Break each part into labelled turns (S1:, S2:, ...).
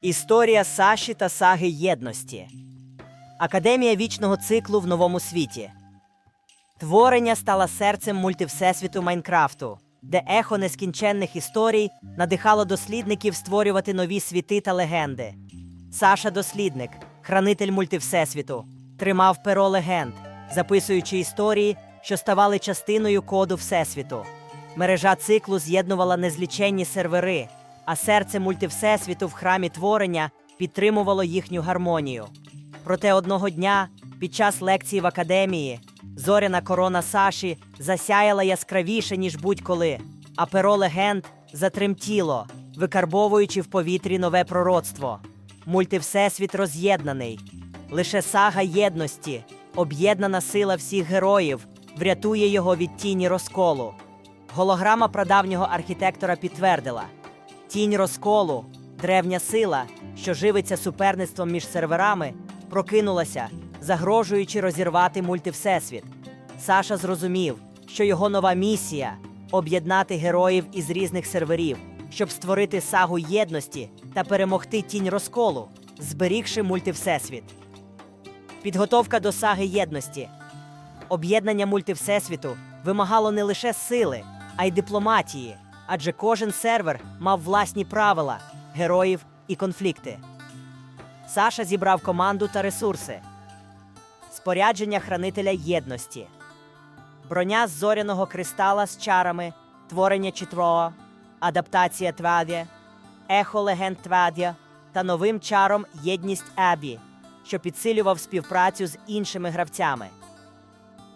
S1: Історія Саші та Саги Єдності. Академія вічного циклу в новому світі. Творення стало серцем мультивсесвіту Майнкрафту, де ехо нескінченних історій надихало дослідників створювати нові світи та легенди. Саша дослідник, хранитель мультивсесвіту, тримав перо легенд, записуючи історії, що ставали частиною коду Всесвіту. Мережа циклу з'єднувала незліченні сервери, а серце мультивсесвіту в храмі творення підтримувало їхню гармонію. Проте одного дня, під час лекції в академії, зоряна корона Саші засяяла яскравіше, ніж будь-коли, а перо легенд затремтіло, викарбовуючи в повітрі нове пророцтво. Мультивсесвіт роз'єднаний. Лише сага єдності, об'єднана сила всіх героїв, врятує його від тіні розколу. Голограма прадавнього архітектора підтвердила: тінь розколу, древня сила, що живиться суперництвом між серверами, прокинулася, загрожуючи розірвати мультивсесвіт. Саша зрозумів, що його нова місія об'єднати героїв із різних серверів, щоб створити сагу єдності та перемогти тінь розколу, зберігши мультивсесвіт. Підготовка до саги єдності. Об'єднання мультивсесвіту вимагало не лише сили, а й дипломатії, адже кожен сервер мав власні правила, героїв і конфлікти. Саша зібрав команду та ресурси. Спорядження хранителя єдності. Броня з зоряного кристала з чарами, творення Чітроа, адаптація Твадя, ехо легенд Твадя та новим чаром єдність Абі, що підсилював співпрацю з іншими гравцями.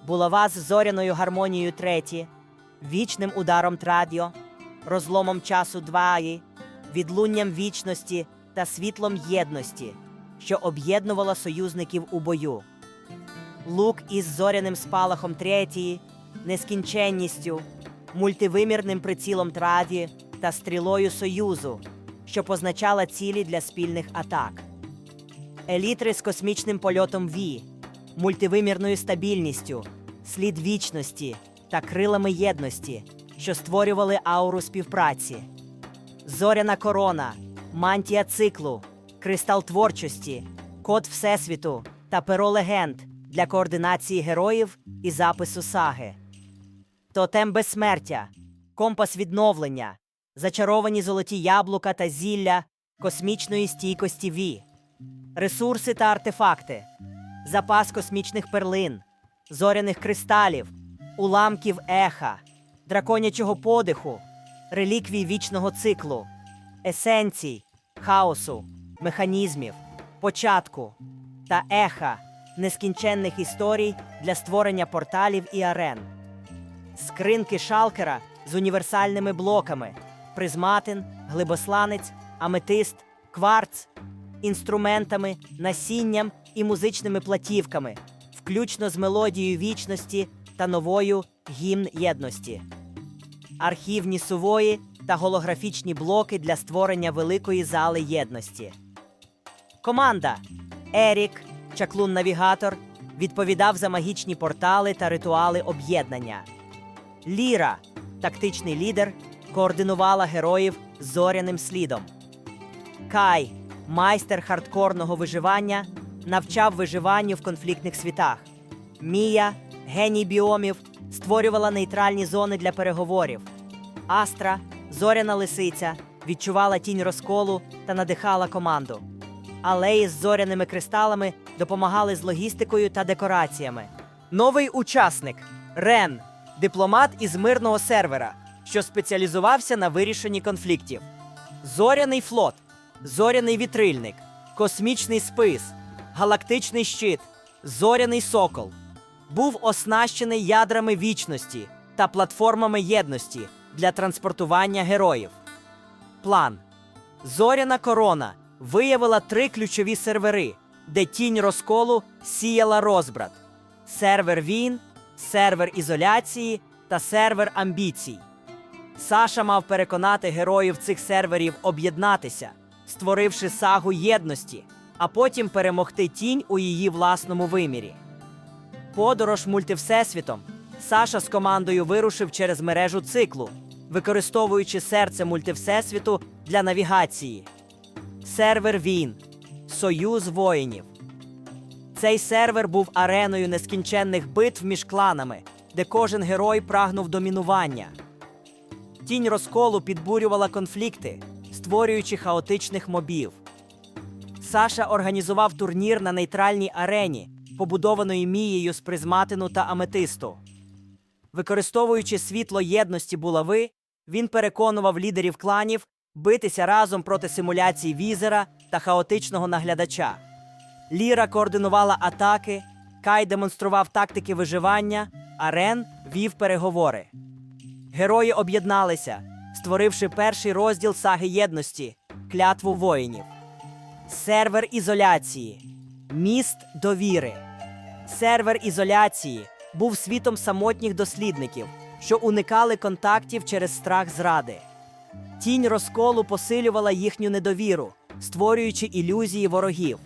S1: Булава з зоряною гармонією треті, вічним ударом Традіо, розломом часу Дваї, відлунням вічності та світлом єдності, що об'єднувала союзників у бою. Лук із зоряним спалахом третії, нескінченністю, мультивимірним прицілом Траді та стрілою Союзу, що позначала цілі для спільних атак. Елітри з космічним польотом Ві, мультивимірною стабільністю, слід вічності та крилами єдності, що створювали ауру співпраці. Зоряна корона, мантія циклу, кристал творчості, код Всесвіту та перо легенд для координації героїв і запису саги. Тотем безсмертя, компас відновлення, зачаровані золоті яблука та зілля космічної стійкості Ві, ресурси та артефакти, запас космічних перлин, зоряних кристалів, уламків еха, драконячого подиху, реліквій вічного циклу, есенцій, хаосу, механізмів, початку та еха нескінченних історій для створення порталів і арен, скринки шалкера з універсальними блоками, призматин, глибосланець, аметист, кварц, інструментами, насінням і музичними платівками, включно з мелодією вічності та новою гімн єдності, архівні сувої та голографічні блоки для створення великої зали єдності. Команда Ерік, чаклун-навігатор, відповідав за магічні портали та ритуали об'єднання. Ліра, тактичний лідер, координувала героїв зоряним слідом. Кай, майстер хардкорного виживання, навчав виживанню в конфліктних світах. Мія, геній біомів, створювала нейтральні зони для переговорів. Астра, зоряна лисиця, відчувала тінь розколу та надихала команду. Алеї з зоряними кристалами допомагали з логістикою та декораціями. Новий учасник Рен, дипломат із мирного сервера, що спеціалізувався на вирішенні конфліктів. Зоряний флот, зоряний вітрильник, космічний спис, галактичний щит, зоряний сокол. Був оснащений ядрами вічності та платформами єдності для транспортування героїв. План Зоряна корона виявила три ключові сервери, де тінь розколу сіяла розбрат: сервер війн, сервер ізоляції та сервер амбіцій. Саша мав переконати героїв цих серверів об'єднатися, створивши сагу єдності, а потім перемогти тінь у її власному вимірі. Подорож мультивсесвітом Саша з командою вирушив через мережу циклу, використовуючи серце мультивсесвіту для навігації. Сервер Він. Союз воїнів. Цей сервер був ареною нескінченних битв між кланами, де кожен герой прагнув домінування. Тінь розколу підбурювала конфлікти, створюючи хаотичних мобів. Саша організував турнір на нейтральній арені, побудованої мією з призматину та аметисту. Використовуючи світло єдності булави, він переконував лідерів кланів битися разом проти симуляцій візера та хаотичного наглядача. Ліра координувала атаки, Кай демонстрував тактики виживання, а Рен вів переговори. Герої об'єдналися, створивши перший розділ саги єдності клятву воїнів. Сервер ізоляції. Міст довіри. Сервер ізоляції був світом самотніх дослідників, що уникали контактів через страх зради. Тінь розколу посилювала їхню недовіру, створюючи ілюзії ворогів.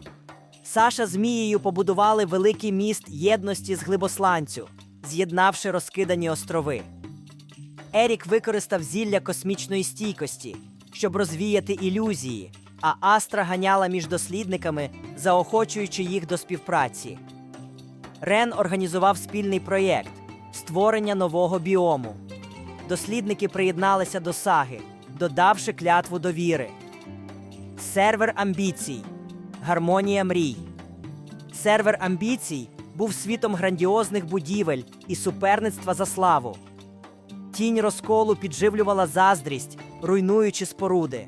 S1: Саша з Мією побудували великий міст єдності з глибосланцю, з'єднавши розкидані острови. Ерік використав зілля космічної стійкості, щоб розвіяти ілюзії, а Астра ганяла між дослідниками, заохочуючи їх до співпраці. Рен організував спільний проєкт створення нового біому. Дослідники приєдналися до саги, додавши клятву довіри. Сервер амбіцій. Гармонія мрій. Сервер амбіцій був світом грандіозних будівель і суперництва за славу. Тінь розколу підживлювала заздрість, руйнуючи споруди.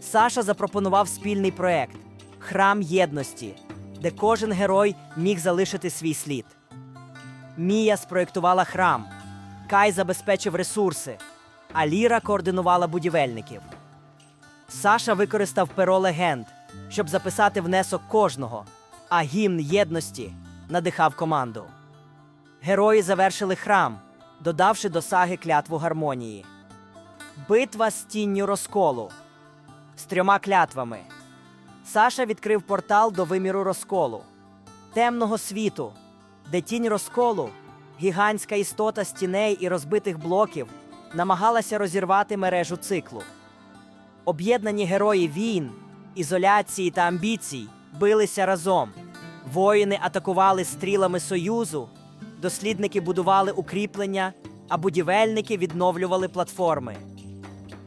S1: Саша запропонував спільний проект Храм єдності, де кожен герой міг залишити свій слід. Мія спроєктувала храм, Кай забезпечив ресурси, а Ліра координувала будівельників. Саша використав перо легенд, щоб записати внесок кожного, а гімн єдності надихав команду. Герої завершили храм, додавши до саги клятву гармонії. Битва з тінню розколу з трьома клятвами. Саша відкрив портал до виміру розколу, темного світу, де тінь розколу, гігантська істота з тіней і розбитих блоків, намагалася розірвати мережу циклу. Об'єднані герої війн, ізоляції та амбіцій билися разом. Воїни атакували стрілами Союзу, дослідники будували укріплення, а будівельники відновлювали платформи.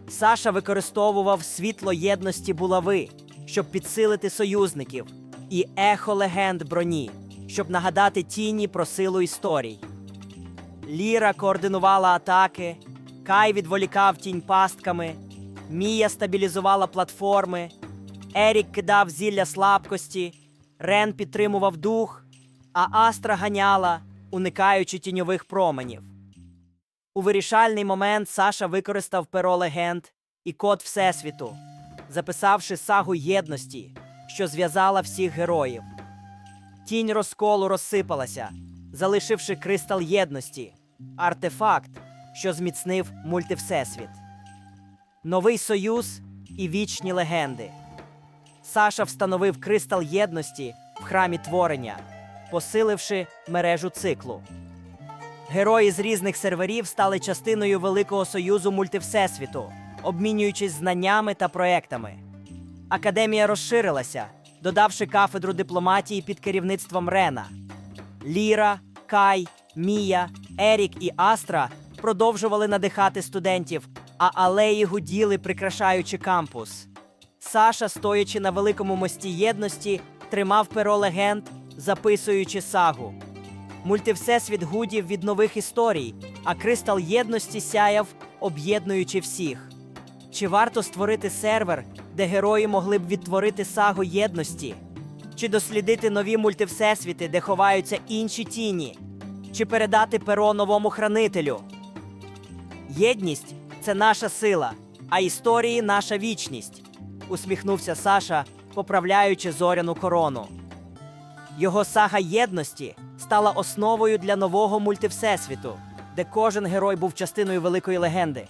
S1: Саша використовував світло єдності булави, щоб підсилити союзників, і ехо легенд броні, щоб нагадати тіні про силу історій. Ліра координувала атаки, Кай відволікав тінь пастками, Мія стабілізувала платформи, Ерік кидав зілля слабкості, Рен підтримував дух, а Астра ганяла, уникаючи тіньових променів. У вирішальний момент Саша використав перо легенд і код Всесвіту, записавши сагу єдності, що зв'язала всіх героїв. Тінь розколу розсипалася, залишивши кристал єдності, артефакт, що зміцнив мультивсесвіт. Новий союз і вічні легенди. Саша встановив кристал єдності в храмі творення, посиливши мережу циклу. Герої з різних серверів стали частиною Великого Союзу мультивсесвіту, обмінюючись знаннями та проектами. Академія розширилася, додавши кафедру дипломатії під керівництвом Рена. Ліра, Кай, Мія, Ерік і Астра продовжували надихати студентів, а алеї гуділи, прикрашаючи кампус. Саша, стоячи на великому мості єдності, тримав перо легенд, записуючи сагу. Мультивсесвіт гудів від нових історій, а кристал єдності сяяв, об'єднуючи всіх. Чи варто створити сервер, де герої могли б відтворити сагу єдності? Чи дослідити нові мультивсесвіти, де ховаються інші тіні? Чи передати перо новому хранителю? Єдність це наша сила, а історії наша вічність, усміхнувся Саша, поправляючи зоряну корону. Його сага єдності стала основою для нового мультивсесвіту, де кожен герой був частиною великої легенди.